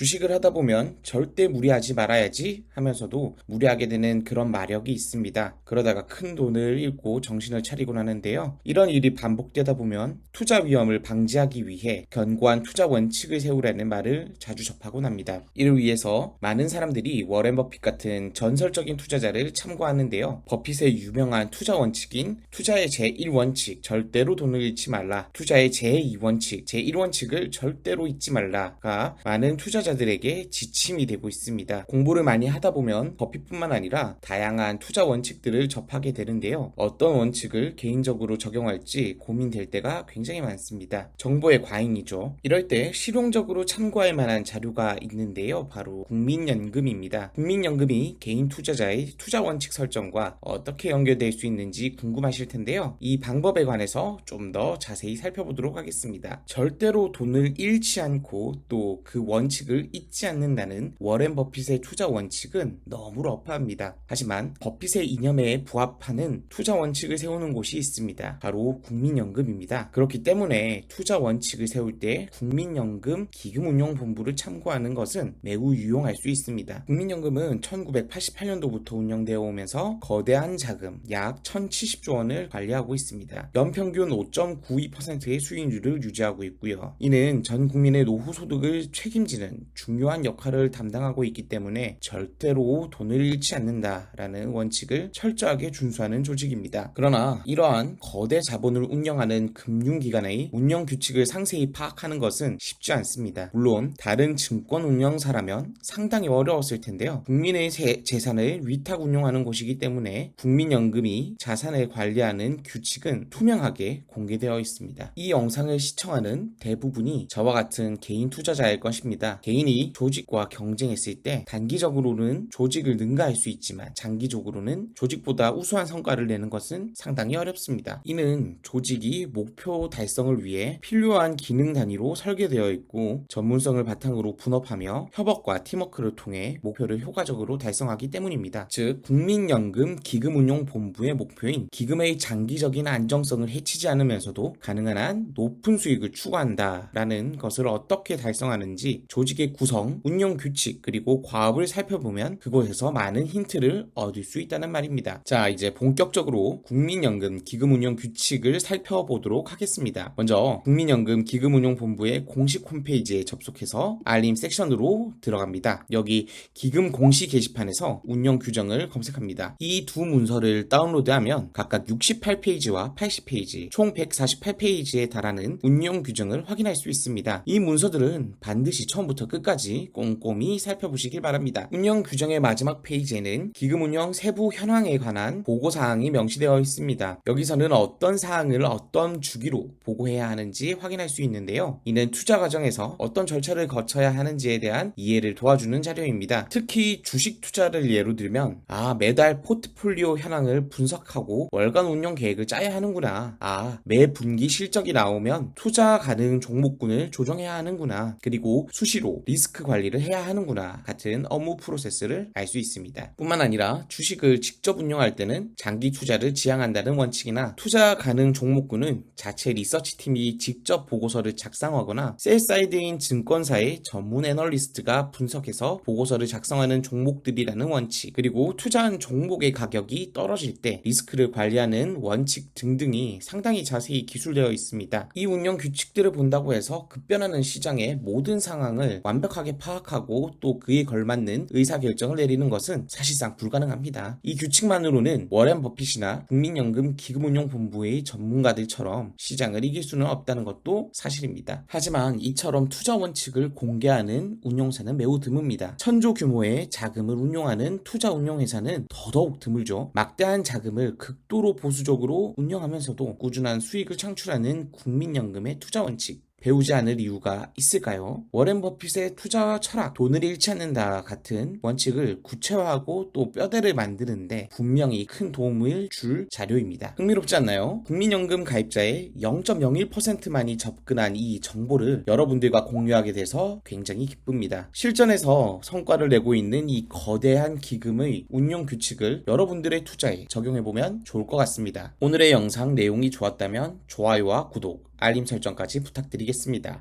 주식을 하다 보면 절대 무리하지 말아야지 하면서도 무리하게 되는 그런 마력이 있습니다. 그러다가 큰 돈을 잃고 정신을 차리곤 하는데요. 이런 일이 반복되다 보면 투자 위험을 방지하기 위해 견고한 투자 원칙을 세우라는 말을 자주 접하곤 합니다. 이를 위해서 많은 사람들이 워렌 버핏 같은 전설적인 투자자를 참고하는데요. 버핏의 유명한 투자 원칙인 투자의 제1원칙 절대로 돈을 잃지 말라. 투자의 제2원칙 제1원칙을 절대로 잊지 말라가 많은 투자자 들에게 지침이 되고 있습니다. 공부를 많이 하다 보면 버핏뿐만 아니라 다양한 투자 원칙들을 접하게 되는데요. 어떤 원칙을 개인적으로 적용할지 고민될 때가 굉장히 많습니다. 정보의 과잉이죠. 이럴 때 실용적으로 참고할 만한 자료가 있는데요. 바로 국민연금입니다. 국민연금이 개인 투자자의 투자 원칙 설정과 어떻게 연결될 수 있는지 궁금하실 텐데요. 이 방법에 관해서 좀 더 자세히 살펴보도록 하겠습니다. 절대로 돈을 잃지 않고 또 그 원칙을 잊지 않는다는 워렌 버핏의 투자 원칙은 너무 러프합니다. 하지만 버핏의 이념에 부합하는 투자 원칙을 세우는 곳이 있습니다. 바로 국민연금입니다. 그렇기 때문에 투자 원칙을 세울 때 국민연금 기금운용본부를 참고하는 것은 매우 유용할 수 있습니다. 국민연금은 1988년도부터 운영되어 오면서 거대한 자금 약 1,070조 원을 관리하고 있습니다. 연평균 5.92%의 수익률을 유지하고 있고요. 이는 전 국민의 노후 소득을 책임지는 중요한 역할을 담당하고 있기 때문에 절대로 돈을 잃지 않는다라는 원칙을 철저하게 준수하는 조직입니다. 그러나 이러한 거대 자본을 운영하는 금융기관의 운영 규칙을 상세히 파악하는 것은 쉽지 않습니다. 물론 다른 증권 운영사라면 상당히 어려웠을 텐데요. 국민의 세- 재산을 위탁 운용하는 곳이기 때문에 국민연금이 자산을 관리하는 규칙은 투명하게 공개되어 있습니다. 이 영상을 시청하는 대부분이 저와 같은 개인 투자자일 것입니다. 개인이 조직과 경쟁했을 때 단기적으로는 조직을 능가할 수 있지만 장기적으로는 조직보다 우수한 성과를 내는 것은 상당히 어렵습니다. 이는 조직이 목표 달성을 위해 필요한 기능 단위로 설계되어 있고 전문성을 바탕으로 분업하며 협업과 팀워크를 통해 목표를 효과적으로 달성하기 때문입니다. 즉 국민연금 기금운용본부의 목표인 기금의 장기적인 안정성을 해치지 않으면서도 가능한 한 높은 수익을 추구한다라는 것을 어떻게 달성하는지 조직 의 구성, 운영 규칙 그리고 과업을 살펴보면 그곳에서 많은 힌트를 얻을 수 있다는 말입니다. 자 이제 본격적으로 국민연금 기금운용 규칙을 살펴보도록 하겠습니다. 먼저 국민연금 기금운용본부의 공식 홈페이지에 접속해서 알림 섹션으로 들어갑니다. 여기 기금 공시 게시판에서 운영 규정을 검색합니다. 이 두 문서를 다운로드하면 각각 68페이지와 80페이지, 총 148페이지에 달하는 운영 규정을 확인할 수 있습니다. 이 문서들은 반드시 처음부터 끝까지 꼼꼼히 살펴보시길 바랍니다. 운영 규정의 마지막 페이지에는 기금 운영 세부 현황에 관한 보고 사항이 명시되어 있습니다. 여기서는 어떤 사항을 어떤 주기로 보고해야 하는지 확인할 수 있는데요. 이는 투자 과정에서 어떤 절차를 거쳐야 하는지에 대한 이해를 도와주는 자료입니다. 특히 주식 투자를 예로 들면 아 매달 포트폴리오 현황을 분석하고 월간 운영 계획을 짜야 하는구나. 아 매 분기 실적이 나오면 투자 가능 종목군을 조정해야 하는구나. 그리고 수시로 리스크 관리를 해야 하는구나. 같은 업무 프로세스를 알 수 있습니다. 뿐만 아니라 주식을 직접 운영할 때는 장기 투자를 지향한다는 원칙이나 투자 가능 종목군은 자체 리서치 팀이 직접 보고서를 작성하거나 셀사이드인 증권사의 전문 애널리스트가 분석해서 보고서를 작성하는 종목들이라는 원칙 그리고 투자한 종목의 가격이 떨어질 때 리스크를 관리하는 원칙 등등이 상당히 자세히 기술되어 있습니다. 이 운영 규칙들을 본다고 해서 급변하는 시장의 모든 상황을 완벽하게 파악하고 또 그에 걸맞는 의사결정을 내리는 것은 사실상 불가능합니다. 이 규칙만으로는 워렌 버핏이나 국민연금 기금운용본부의 전문가들처럼 시장을 이길 수는 없다는 것도 사실입니다. 하지만 이처럼 투자 원칙을 공개하는 운용사는 매우 드뭅니다. 천조 규모의 자금을 운용하는 투자 운용회사는 더더욱 드물죠. 막대한 자금을 극도로 보수적으로 운영하면서도 꾸준한 수익을 창출하는 국민연금의 투자 원칙. 배우지 않을 이유가 있을까요? 워렌 버핏의 투자 철학, 돈을 잃지 않는다 같은 원칙을 구체화하고 또 뼈대를 만드는데 분명히 큰 도움을 줄 자료입니다. 흥미롭지 않나요? 국민연금 가입자의 0.01%만이 접근한 이 정보를 여러분들과 공유하게 돼서 굉장히 기쁩니다. 실전에서 성과를 내고 있는 이 거대한 기금의 운용 규칙을 여러분들의 투자에 적용해보면 좋을 것 같습니다. 오늘의 영상 내용이 좋았다면 좋아요와 구독, 알림 설정까지 부탁 드리겠습니다.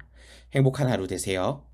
행복한 하루 되세요.